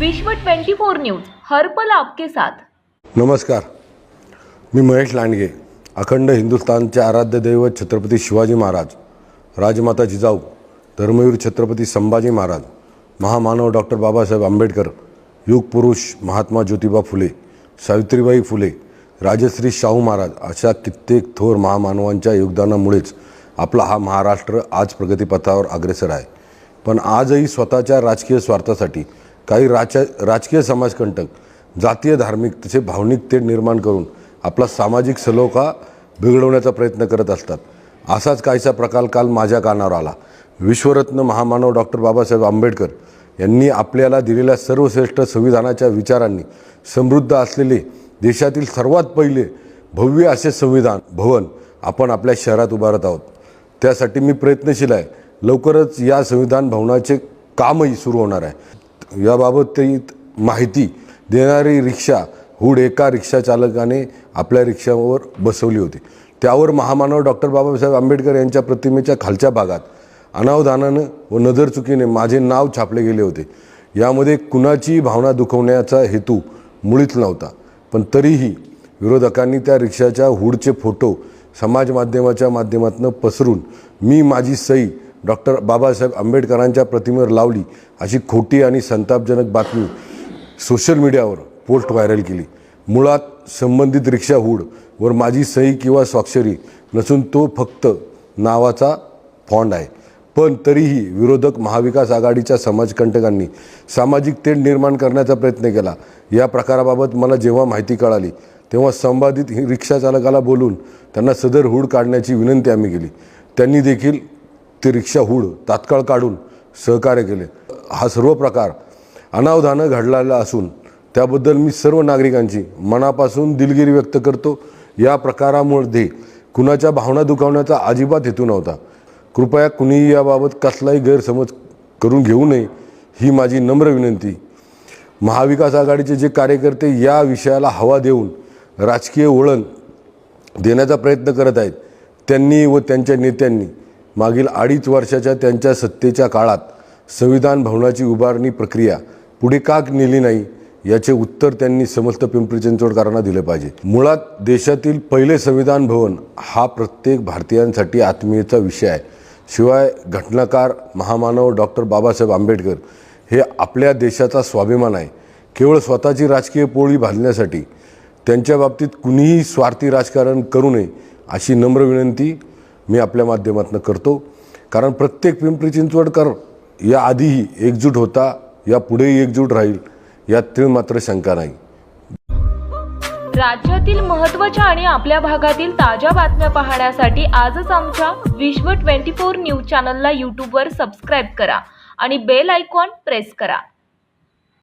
विश्व 24 न्यूज हरपल आपके साथ. नमस्कार. मी महेश लांडगे अखंड हिंदुस्थानचे आराध्य दैवत छत्रपती शिवाजी महाराज राजमाता जिजाऊ धर्मवीर छत्रपती संभाजी महाराज महामानव डॉक्टर बाबासाहेब आंबेडकर युग पुरुष महात्मा ज्योतिबा फुले सावित्रीबाई फुले राजश्री शाहू महाराज अशा कित्येक थोर महामानवांच्या योगदानामुळेच आपला हा महाराष्ट्र आज प्रगतीपथावर अग्रेसर आहे. पण आजही स्वतःच्या राजकीय स्वार्थासाठी काही राजा राजकीय समाजकंटक जातीय धार्मिक तसे भावनिक तेढ निर्माण करून आपला सामाजिक सलोखा बिघडवण्याचा प्रयत्न करत असतात. असाच काहीसा प्रकार काल माझ्या कानावर आला. विश्वरत्न महामानव डॉक्टर बाबासाहेब आंबेडकर यांनी आपल्याला दिलेल्या सर्वश्रेष्ठ संविधानाच्या विचारांनी समृद्ध असलेले देशातील सर्वात पहिले भव्य असे संविधान भवन आपण आपल्या शहरात उभारत आहोत. त्यासाठी मी प्रयत्नशील आहे. लवकरच या संविधान भवनाचे कामही सुरू होणार आहे. याबाबतीत माहिती देणारी रिक्षा हुड एका रिक्षा चालकाने आपल्या रिक्षावर बसवली होती. त्यावर महामानव डॉक्टर बाबासाहेब आंबेडकर यांच्या प्रतिमेच्या खालच्या भागात अनावधानानं व नजरचुकीने माझे नाव छापले गेले होते. यामध्ये कुणाचीही भावना दुखवण्याचा हेतू मुळीच नव्हता. पण तरीही विरोधकांनी त्या रिक्षाच्या हुडचे फोटो समाज माध्यमाच्या माध्यमातून पसरून मी माझी सई डॉक्टर बाबासाहेब आंबेडकरांच्या प्रतिमेवर लावली अशी खोटी आणि संतापजनक बातमी सोशल मीडियावर पोस्ट व्हायरल केली. मुळात संबंधित रिक्षा हुड वर माझी सही किंवा स्वाक्षरी नसून तो फक्त नावाचा फॉन्ड आहे. पण तरीही विरोधक महाविकास आघाडीच्या समाजकंटकांनी सामाजिक तेढ निर्माण करण्याचा प्रयत्न केला. या प्रकाराबाबत मला जेव्हा माहिती कळाली तेव्हा संबंधित ही रिक्षा चालकाला बोलून त्यांना सदर हुड काढण्याची विनंती आम्ही केली. त्यांनी देखील ते रिक्षा हुड तात्काळ काढून सहकार्य केले. हा सर्व प्रकार अनावधानं घडलेला असून त्याबद्दल मी सर्व नागरिकांची मनापासून दिलगिरी व्यक्त करतो. या प्रकारामध्ये कुणाच्या भावना दुखावण्याचा अजिबात हेतू नव्हता. कृपया कुणीही याबाबत कसलाही गैरसमज करून घेऊ नये ही माझी नम्र विनंती. महाविकास आघाडीचे जे कार्यकर्ते या विषयाला हवा देऊन राजकीय वळण देण्याचा प्रयत्न करत आहेत त्यांनी व त्यांच्या नेत्यांनी मागील अडीच वर्षाच्या त्यांच्या सत्तेच्या काळात संविधान भवनाची उभारणी प्रक्रिया पुढे का नेली नाही याचे उत्तर त्यांनी समस्त पिंपरी चिंचवडकरांना दिले पाहिजे. मुळात देशातील पहिले संविधान भवन हा प्रत्येक भारतीयांसाठी आत्मीयचा विषय आहे. शिवाय घटनाकार महामानव डॉक्टर बाबासाहेब आंबेडकर हे आपल्या देशाचा स्वाभिमान आहे. केवळ स्वतःची राजकीय पोळी भाजण्यासाठी त्यांच्या बाबतीत कुणीही स्वार्थी राजकारण करू नये अशी नम्र विनंती मी आपल्या माध्यमातून करतो. कारण प्रत्येक पिंपरी चिंचवडकर या आधीही एकजूट होता या पुढेही एकजूट राहील यात मात्र शंका नाही. राज्यातील महत्त्वाच्या आणि आपल्या भागातील ताज्या बातम्या पाहण्यासाठी आजच आमच्या विश्व 24 न्यूज चॅनलला यूट्यूबवर सबस्क्राईब करा आणि बेल आयकॉन प्रेस करा.